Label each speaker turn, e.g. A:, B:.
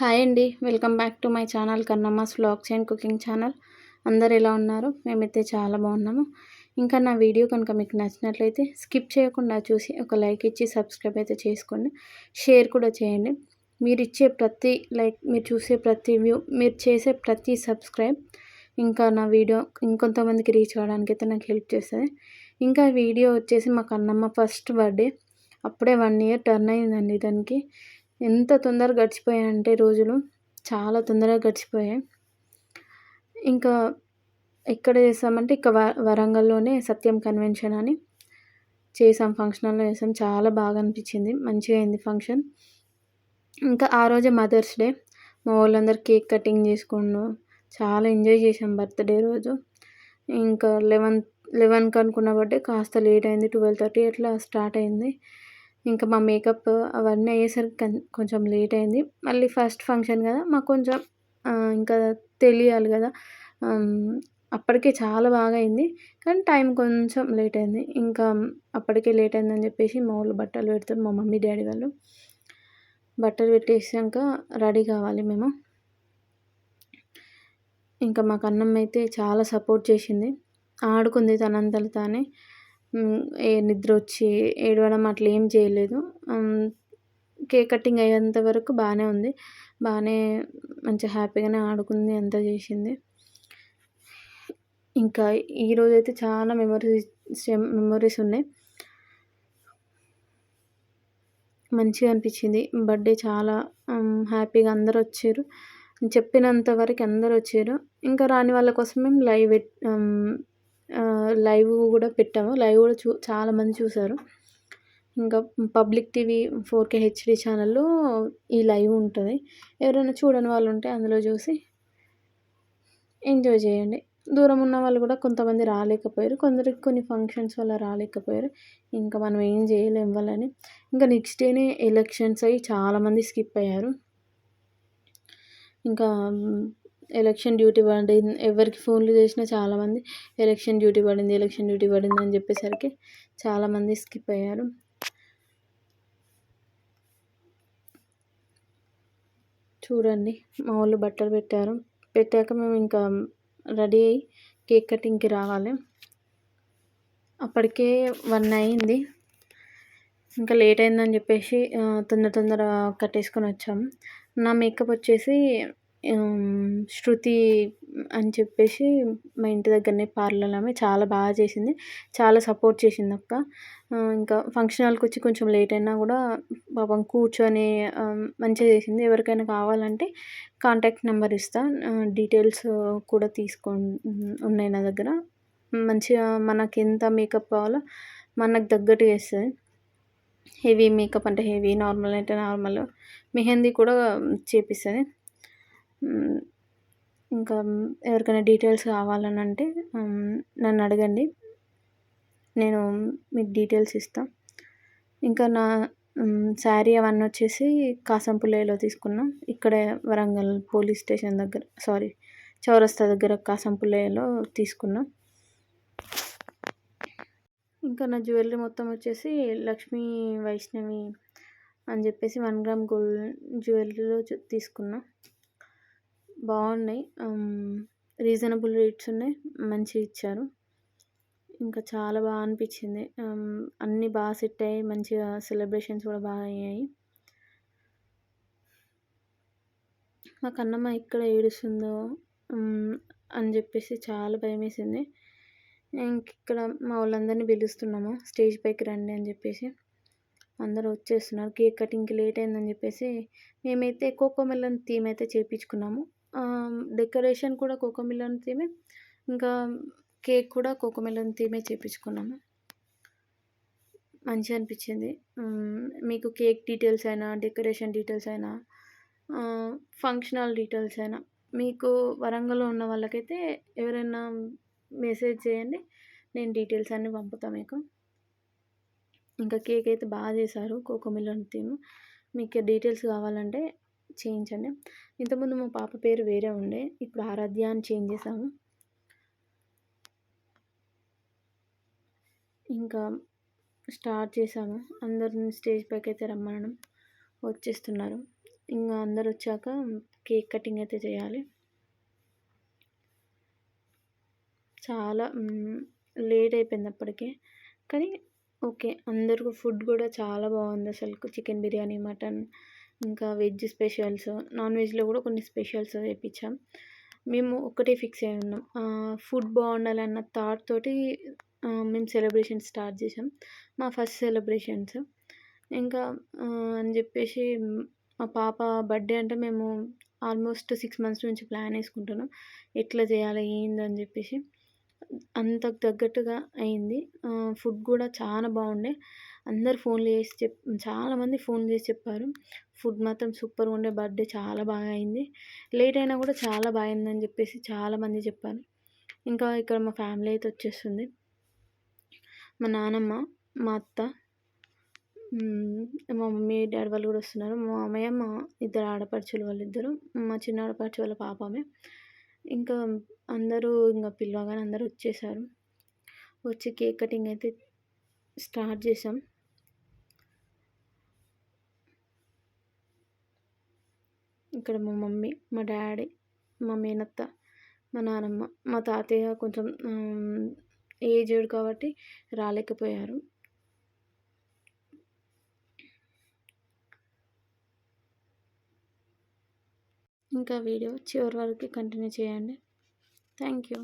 A: Hi అండి. Welcome back to my channel Kannamma's vlogs and cooking channel. అందరు ఎలా ఉన్నారు? మేమైతే చాలా బాగున్నాము. ఇంకా నా వీడియో కనుక మీకు నచ్చినట్లయితే స్కిప్ చేయకుండా చూసి ఒక లైక్ ఇచ్చి సబ్స్క్రైబ్ అయితే చేసుకోండి. షేర్ కూడా చేయండి. మీరు ఇచ్చే ప్రతి లైక్ మీరు చూసే ప్రతి వ్యూ మీరు చేసే ప్రతి సబ్స్క్రైబ్ ఇంకా నా వీడియో ఇంకొంతమందికి రీచ్ అవ్వడానికి అయితే నాకు హెల్ప్ చేస్తుంది. ఇంకా వీడియో వచ్చేసి మా కన్నమ్మ ఫస్ట్ బర్త్డే. అప్పుడే వన్ ఇయర్ టర్న్ అయిందండి దానికి ఎంత తొందరగా గడిచిపోయాయి అంటే రోజులు చాలా తొందరగా గడిచిపోయాయి. ఇంకా ఎక్కడ చేసామంటే ఇక వరంగల్లోనే సత్యం కన్వెన్షన్ అని చేసాం ఫంక్షన్ హాల్లో చేసాం. చాలా బాగా అనిపించింది. మంచిగా అయింది ఫంక్షన్. ఇంకా ఆ రోజే మదర్స్ డే. మా వాళ్ళందరూ కేక్ కటింగ్ చేసుకున్నాం చాలా ఎంజాయ్ చేసాం బర్త్డే రోజు. ఇంకా లెవెన్ లెవెన్కి అనుకున్న బర్త్డే కాస్త లేట్ అయింది. ట్వెల్వ్ థర్టీ అట్లా స్టార్ట్ అయింది. ఇంకా మా మేకప్ అవన్నీ అయ్యేసరికి కొంచెం లేట్ అయింది. మళ్ళీ ఫస్ట్ ఫంక్షన్ కదా మాకు కొంచెం ఇంకా తెలియాలి కదా. అప్పటికే చాలా బాగా అయింది కానీ టైం కొంచెం లేట్ అయింది. ఇంకా అప్పటికే లేట్ అయిందని చెప్పేసి మా వాళ్ళు బట్టలు పెడతారు మా మమ్మీ డాడీ వాళ్ళు. బట్టలు పెట్టేసాక రెడీ కావాలి మేము. ఇంకా మాకు అన్నం అయితే చాలా సపోర్ట్ చేసింది. ఆడుకుంది తనంతలు తానే. ఏ నిద్ర వచ్చి ఏడవడం అట్లా ఏం చేయలేదు. కేక్ కటింగ్ అయ్యేంత వరకు బాగానే ఉంది. బాగానే మంచిగా హ్యాపీగానే ఆడుకుంది అంతా చేసింది. ఇంకా ఈరోజు అయితే చాలా మెమరీస్ మెమరీస్ ఉన్నాయి. మంచిగా అనిపించింది. బర్త్డే చాలా హ్యాపీగా అందరు వచ్చారు. చెప్పినంత వరకు అందరు వచ్చారు. ఇంకా రాని వాళ్ళ కోసం మేము లైవ్ లైవ్ కూడా పెట్టాము. లైవ్ కూడా చూ చాలామంది చూసారు. ఇంకా public TV four K HD ఛానల్లో ఈ లైవ్ ఉంటుంది. ఎవరైనా చూడని వాళ్ళు ఉంటే అందులో చూసి ఎంజాయ్ చేయండి. దూరం ఉన్న వాళ్ళు కూడా కొంతమంది రాలేకపోయారు. కొందరికి కొన్ని ఫంక్షన్స్ వల్ల రాలేకపోయారు. ఇంకా మనం ఏం చేయలేం వాళ్ళని. ఇంకా నెక్స్ట్ డేనే ఎలక్షన్స్ అయ్యి చాలామంది స్కిప్ అయ్యారు. ఇంకా ఎలక్షన్ డ్యూటీ పడింది. ఎవరికి ఫోన్లు చేసినా చాలామంది ఎలక్షన్ డ్యూటీ పడింది ఎలక్షన్ డ్యూటీ పడింది అని చెప్పేసరికి చాలామంది స్కిప్ అయ్యారు. చూడండి మా వాళ్ళు బట్టలు పెట్టారు. పెట్టాక మేము ఇంకా రెడీ అయ్యి కేక్ కటింగ్కి రావాలి. అప్పటికే వన్ అయింది. ఇంకా లేట్ అయిందని చెప్పేసి తొందర తొందర కట్టేసుకొని వచ్చాము. నా మేకప్ వచ్చేసి శృతి అని చెప్పేసి మా ఇంటి దగ్గరనే పార్లర్ ఆమె చాలా బాగా చేసింది. చాలా సపోర్ట్ చేసింది అక్క. ఇంకా ఫంక్షన్ హాల్కి వచ్చి కొంచెం లేట్ అయినా కూడా పాపం కూర్చొని మంచిగా చేసింది. ఎవరికైనా కావాలంటే కాంటాక్ట్ నెంబర్ ఇస్తా. డీటెయిల్స్ కూడా తీసుకో ఉన్నాయి నా దగ్గర. మంచిగా మనకి ఎంత మేకప్ కావాలో మనకు తగ్గట్టు చేస్తుంది. హెవీ మేకప్ అంటే హెవీ నార్మల్ అంటే నార్మల్. మెహందీ కూడా చేపిస్తుంది. ఇంకా ఎవరికైనా డీటెయిల్స్ కావాలని అంటే నన్ను అడగండి. నేను మీకు డీటెయిల్స్ ఇస్తాను ఇంకా నా శారీ అవన్నీ వచ్చేసి కాసంపులేలో తీసుకున్నాం. ఇక్కడే వరంగల్ పోలీస్ స్టేషన్ దగ్గర సారీ చౌరస్తా దగ్గర కాసంపులేలో తీసుకున్నాం. ఇంకా నా జ్యువెలరీ మొత్తం వచ్చేసి లక్ష్మీ వైష్ణవి అని చెప్పేసి వన్ గ్రామ్ గోల్డ్ జ్యువెలరీలో తీసుకున్నా. బాగున్నాయి. రీజనబుల్ రేట్స్ ఉన్నాయి. మంచిగా ఇచ్చారు. ఇంకా చాలా బాగా అనిపించింది. అన్నీ బాగా సెట్ అయ్యాయి. మంచిగా సెలబ్రేషన్స్ కూడా బాగా అయ్యాయి. మా కన్నమ్మ ఎక్కడ ఏడుస్తుందో అని చెప్పేసి చాలా భయం వేసింది ఇక్కడ మా వాళ్ళందరినీ పిలుస్తున్నాము. స్టేజ్ పైకి రండి అని చెప్పేసి. అందరూ వచ్చేస్తున్నారు. కేక్ కటింగ్కి లేట్ అయిందని చెప్పేసి మేమైతే కోకో మెలన్ థీమ్ అయితే చేయించుకున్నాము డెకరేషన్ కూడా కోకో థీమే. ఇంకా కేక్ కూడా కోకోమిలన్ థీమే చేయించుకున్నాము మంచిగా అనిపించింది. మీకు కేక్ డీటెయిల్స్ అయినా డెకరేషన్ డీటెయిల్స్ అయినా ఫంక్షనల్ డీటెయిల్స్ అయినా మీకు వరంగల్లో ఉన్న వాళ్ళకైతే ఎవరైనా మెసేజ్ చేయండి. నేను డీటెయిల్స్ అన్నీ పంపుతాను మీకు. ఇంకా కేక్ అయితే బాగా చేశారు కోకో మిలన్ థీమ్. మీకు డీటెయిల్స్ కావాలంటే చేయించండి. ఇంతకుముందు మా పాప పేరు వేరే ఉండే. ఇప్పుడు ఆరాధ్య అని చేంజ్ చేసాము ఇంకా స్టార్ట్ చేసాము అందరిని స్టేజ్ పైకి అయితే రమ్మనడం వచ్చేస్తున్నారు. ఇంకా అందరు వచ్చాక కేక్ కటింగ్ అయితే చేయాలి. చాలా లేట్ అయిపోయింది అప్పటికే. కానీ ఓకే అందరికీ ఫుడ్ కూడా చాలా బాగుంది అసలు చికెన్ బిర్యానీ మటన్ ఇంకా వెజ్ స్పెషల్స్ నాన్ వెజ్లో కూడా కొన్ని స్పెషల్స్ చేయించాం మేము ఒకటే ఫిక్స్ అయి ఉన్నాం. ఫుడ్ బాగుండాలన్న థాట్ తోటి మేము సెలబ్రేషన్ స్టార్ట్ చేసాం మా ఫస్ట్ సెలబ్రేషన్స్. ఇంకా అని చెప్పేసి మా పాప బర్త్డే అంటే మేము ఆల్మోస్ట్ సిక్స్ మంత్స్ నుంచి ప్లాన్ వేసుకుంటున్నాం. ఎట్లా చేయాలి ఏందని చెప్పేసి. అంతకు తగ్గట్టుగా అయింది. ఫుడ్ కూడా చాలా బాగుండే. అందరు ఫోన్లు చేసి చెప్ చాలామంది ఫోన్ చేసి చెప్పారు. ఫుడ్ మాత్రం సూపర్గా ఉండే బర్త్డే చాలా బాగా అయింది. లేట్ అయినా కూడా చాలా బాగుందని చెప్పేసి చాలామంది చెప్పారు. ఇంకా ఇక్కడ మా ఫ్యామిలీ అయితే వచ్చేస్తుంది. మా నానమ్మ మా అత్త మా మమ్మీ డాడీ వాళ్ళు కూడా వస్తున్నారు. మా మామయ్య మా ఇద్దరు ఆడపడుచులు వాళ్ళిద్దరు మా చిన్న ఆడపడుచు వాళ్ళ పాపమే ఇంకా అందరూ ఇంకా పిలవగానే అందరూ వచ్చేసారు. వచ్చి కేక్ కటింగ్ అయితే స్టార్ట్ చేసాం. ఇక్కడ మా మమ్మీ మా డాడీ మా మేనత్త మా నానమ్మ మా తాతయ్య కొంచెం ఏజ్డ్ కాబట్టి రాలేకపోయారు. ఇంకా వీడియో చివరి వరకు కంటిన్యూ చేయండి. Thank you.